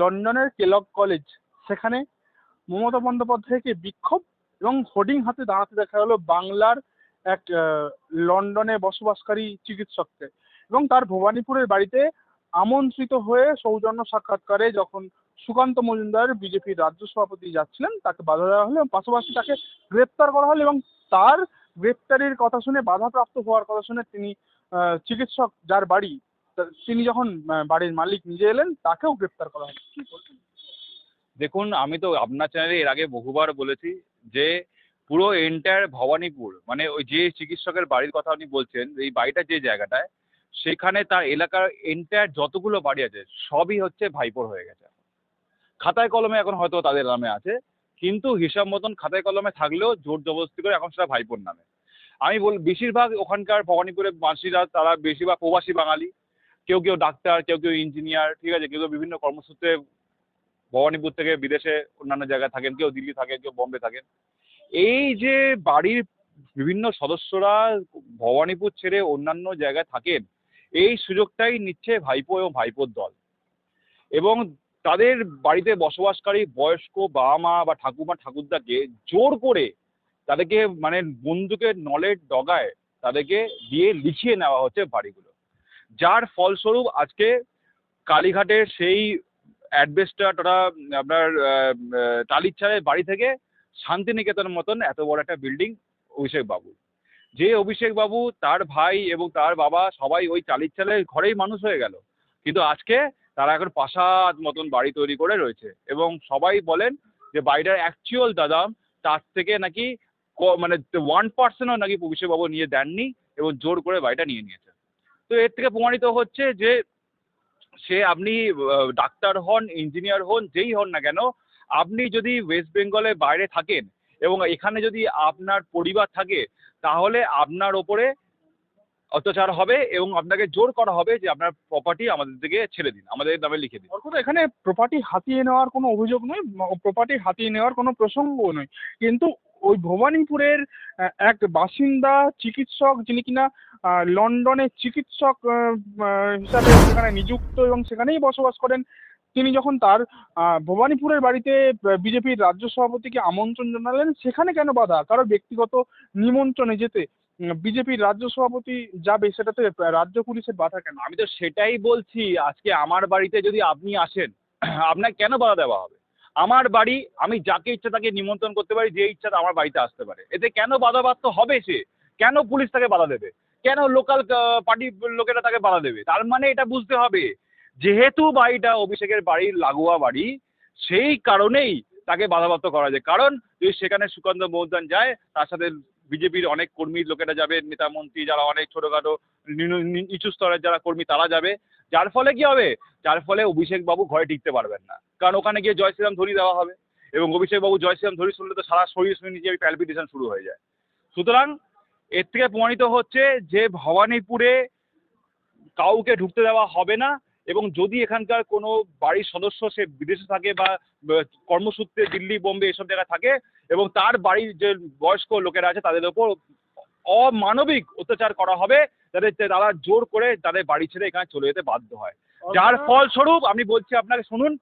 লন্ডনের Kellogg college. সেখানে মমতা বন্দ্যোপাধ্যায়কে বিক্ষোভ এবং হোর্ডিং হাতে দাঁড়াতে দেখা গেলো বাংলার এক লন্ডনে বসবাসকারী চিকিৎসককে। এবং তার ভবানীপুরের বাড়িতে আমন্ত্রিত হয়ে সৌজন্য সাক্ষাৎকারে যখন সুকান্ত মজুমদার বিজেপির রাজ্য সভাপতি যাচ্ছিলেন, তাকে বাধা দেওয়া হলো এবং পাশাপাশি তাকে গ্রেপ্তার করা হলো এবং তার গ্রেপ্তারির কথা শুনে বাধাপ্রাপ্ত হওয়ার কথা শুনে তিনি চিকিৎসক যার বাড়ি তিনি যখন বাড়ির মালিক নিজে এলেন, তাকেও গ্রেপ্তার করা হয়? দেখুন, আমি তো আপনার চ্যানেলে এর আগে বহুবার বলেছি যে, পুরো এন্টায়ার ভবানীপুর মানে ওই যে চিকিৎসকের বাড়ির কথা আপনি বলছেন, এই বাড়িটা যে জায়গাটায়, সেখানে তার এলাকার এন্টায়ার যতগুলো বাড়ি আছে, সবই হচ্ছে ভাইপোর হয়ে গেছে। খাতায় কলমে এখন হয়তো তাদের নামে আছে, কিন্তু হিসাব মতন খাতায় কলমে থাকলেও জোর জবরদস্তি করে এখন সেটা ভাইপোর নামে। আমি বল, বেশিরভাগ ওখানকার ভবানীপুরের বাসীরা, তারা বেশিরভাগ প্রবাসী বাঙালি। কেউ কেউ ডাক্তার, কেউ কেউ ইঞ্জিনিয়ার ঠিক আছে? কেউ কেউ বিভিন্ন কর্মসূত্রে ভবানীপুর থেকে বিদেশে অন্যান্য জায়গায় থাকেন, কেউ দিল্লি থাকেন, কেউ বম্বে থাকেন। এই যে বাড়ির বিভিন্ন সদস্যরা ভবানীপুর ছেড়ে অন্যান্য জায়গায় থাকেন, এই সুযোগটাই নিচ্ছে ভাইপো এবং ভাইপোর দল। এবং তাদের বাড়িতে বসবাসকারী বয়স্ক বাবা মা বা ঠাকুমা ঠাকুরদাকে জোর করে তাদেরকে মানে বন্দুকের নলের ডগায় তাদেরকে দিয়ে লিখিয়ে নেওয়া হচ্ছে বাড়িগুলো। যার ফলস্বরূপ আজকে কালীঘাটের সেই অ্যাডভেস্টার ওটা আপনার টালির বাড়ি থেকে শান্তিনিকেতনের মতন এত বড় একটা বিল্ডিং অভিষেক বাবু যে অভিষেক বাবু, তার ভাই এবং তার বাবা সবাই ওই চালের ঘরেই মানুষ হয়ে গেল। কিন্তু আজকে তারা এখন প্রাসাদ মতন বাড়ি তৈরি করে রয়েছে এবং সবাই বলেন যে বাড়িটার অ্যাকচুয়াল দাদাম তার থেকে নাকি মানে ওয়ান পার্সেন্টও নাকি অভিষেক বাবু নিয়ে দেননি এবং জোর করে বাড়িটা নিয়ে নিয়েছে তো এর থেকে প্রমাণিত হচ্ছে যে সে আপনি ডাক্তার হন ইঞ্জিনিয়ার হন, যেই হন না কেন, আপনি যদি ওয়েস্ট বেঙ্গলের বাইরে থাকেন এবং এখানে যদি আপনার পরিবার থাকে, তাহলে আপনার ওপরে অত্যাচার হবে এবং আপনাকে জোর করা হবে যে আপনার প্রপার্টি আমাদের দিকে ছেড়ে দিন, আমাদের নামে লিখে দিন। অর্থাৎ এখানে প্রপার্টি হাতিয়ে নেওয়ার কোনো অভিযোগ নয় প্রপার্টি হাতিয়ে নেওয়ার কোনো প্রসঙ্গও নয়। কিন্তু ওই ভবানীপুরের এক বাসিন্দা চিকিৎসক যিনি কিনা আহ, লন্ডনে চিকিৎসক হিসাবে সেখানে নিযুক্ত এবং সেখানেই বসবাস করেন তিনি যখন তার ভবানীপুরের বাড়িতে বিজেপির রাজ্য সভাপতিকে আমন্ত্রণ জানালেন সেখানে কেন বাধা? কারও ব্যক্তিগত নিমন্ত্রণে যেতে বিজেপির রাজ্য সভাপতি যাবে সেটাতে রাজ্য পুলিশের বাধা কেন? আমি তো সেটাই বলছি আজকে আমার বাড়িতে যদি আপনি আসেন আপনাকে কেন বাধা দেওয়া হবে? আমার বাড়ি, আমি যাকে ইচ্ছা তাকে নিমন্ত্রণ করতে পারি, যে ইচ্ছা আমার বাড়িতে আসতে পারে। এতে কেন বাধাপ্রাপ্ত হবে সে? কেন পুলিশ তাকে বাধা দেবে? কেন লোকাল পার্টির লোকেরা তাকে বাধা দেবে? তার মানে এটা বুঝতে হবে, যেহেতু বাড়িটা অভিষেকের বাড়ির লাগোয়া বাড়ি, সেই কারণেই তাকে বাধাপ্রাপ্ত করা যায়। কারণ যদি সেখানে সুকান্ত মৌদান যায়, তার সাথে বিজেপির অনেক কর্মী লোকেরা যাবে, নেতা মন্ত্রী যারা অনেক ছোটোখাটো নিচু স্তরের যারা কর্মী তারা যাবে। যার ফলে কি হবে? যার ফলে অভিষেক বাবু ঘরে টিকতে পারবেন না। কারণ ওখানে গিয়ে জয় শ্রীরাম ধ্বনি দেওয়া হবে। এবং অভিষেক বাবু জয় শ্রীরাম ধ্বনি শুনলে তো সারা শরীর শুনে নিজে প্যালপিটেশন শুরু হয়ে যায়। সুতরাং এর থেকে প্রমাণিত হচ্ছে যে ভবানীপুরে কাউকে ঢুকতে দেওয়া হবে না। এবং যদি এখানকার কোনো বাড়ির সদস্য সে বিদেশে থাকে বা কর্মসূত্রে দিল্লি, বোম্বে এসব জায়গায় থাকে এবং তার বাড়ির যে বয়স্ক লোকেরা আছে তাদের ওপর অমানবিক অত্যাচার করা হবে যাতে তারা জোর করে তাদের বাড়ি ছেড়ে এখানে চলে যেতে বাধ্য হয়। যার ফলস্বরূপ আমি বলছি আপনাকে শুনুন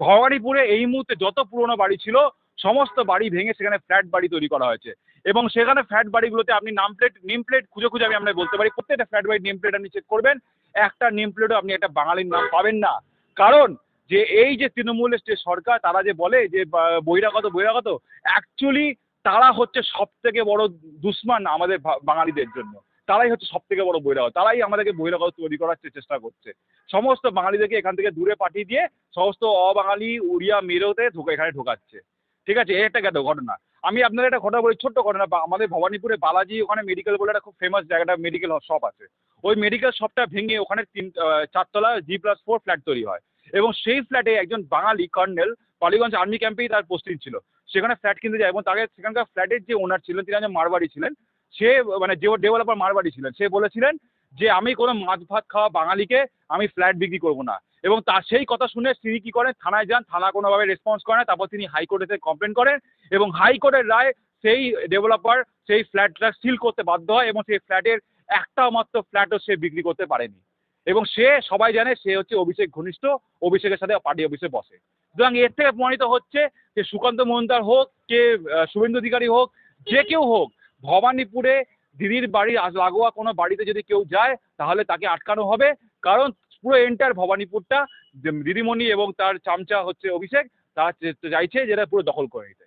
ভবানীপুরে এই মুহূর্তে যত পুরনো বাড়ি ছিল সমস্ত বাড়ি ভেঙে সেখানে ফ্ল্যাট বাড়ি তৈরি করা হয়েছে। এবং সেখানে ফ্ল্যাট বাড়িগুলোতে আপনি নাম প্লেট নেম প্লেট খুঁজে খুঁজে আমি আপনাকে বলতে পারি প্রত্যেকটা ফ্ল্যাট বাড়ির নেম প্লেট আপনি চেক করবেন একটা নেম প্লেটও আপনি একটা বাঙালির নাম পাবেন না। কারণ যে এই যে তৃণমূলের যে সরকার, তারা যে বলে যে বহিরাগত বহিরাগত অ্যাকচুয়ালি তারা হচ্ছে সব থেকে বড় দুশ্মন আমাদের বাঙালিদের জন্য। তারাই হচ্ছে সব থেকে বড় বহিরাগত। তারাই আমাদেরকে বহিরাগত তৈরি করার চেষ্টা করছে। সমস্ত বাঙালিদেরকে এখান থেকে দূরে পাঠিয়ে দিয়ে সমস্ত অবাঙালি, উড়িয়া, মেরোতে ঢোকা, এখানে ঢোকাচ্ছে। ঠিক আছে? এই একটা ঘটনা। আমি আপনাদের একটা ঘটনা বলি, ছোট্ট ঘটনা আমাদের ভবানীপুরে বালাজি ওখানে মেডিকেল বলে একটা খুব ফেমাস জায়গাটা মেডিকেল শপ আছে। ওই মেডিকেল শপটা ভেঙে ওখানে তিন চারতলা জি প্লাস ফোর ফ্ল্যাট তৈরি হয়। এবং সেই ফ্ল্যাটে একজন বাঙালি কর্নেল পালিগঞ্জ আর্মি ক্যাম্পেই তার পোস্টিং ছিল। সেখানে ফ্ল্যাট কিনতে যায় এবং তাকে সেখানকার ফ্ল্যাটের যে ওনার ছিলেন, তিনি একজন মারবাড়ি ছিলেন। সে মানে যে ডেভেলপার মারবাড়ি ছিলেন, সে বলেছিলেন যে, আমি কোনো মাছ ভাত খাওয়া বাঙালিকে আমি ফ্ল্যাট বিক্রি করব না। এবং তার সেই কথা শুনে তিনি কী করেন? থানায় যান, থানা কোনোভাবে রেসপন্স করে না, তারপর তিনি হাইকোর্টে কমপ্লেন করেন এবং হাইকোর্টের রায় সেই ডেভেলপার সেই ফ্ল্যাটটা সিল করতে বাধ্য হয় এবং সেই ফ্ল্যাটের একটা মাত্র ফ্ল্যাটও সে বিক্রি করতে পারেনি। এবং সে সবাই জানে সে হচ্ছে অভিষেক ঘনিষ্ঠ, অভিষেকের সাথে পার্টি অফিসে বসে। সুতরাং এর থেকে প্রমাণিত হচ্ছে যে সুকান্ত মজুমদার হোক, কে শুভেন্দু অধিকারী হোক, যে কেউ হোক, ভবানীপুরে দিদির বাড়ির লাগোয়া কোনো বাড়িতে যদি কেউ যায়, তাহলে তাকে আটকানো হবে। কারণ পুরো এন্টার ভবানীপুরটা দিদিমণি এবং তার চামচা হচ্ছে অভিষেক, তার চাইছে যেটা পুরো দখল করে নিতে।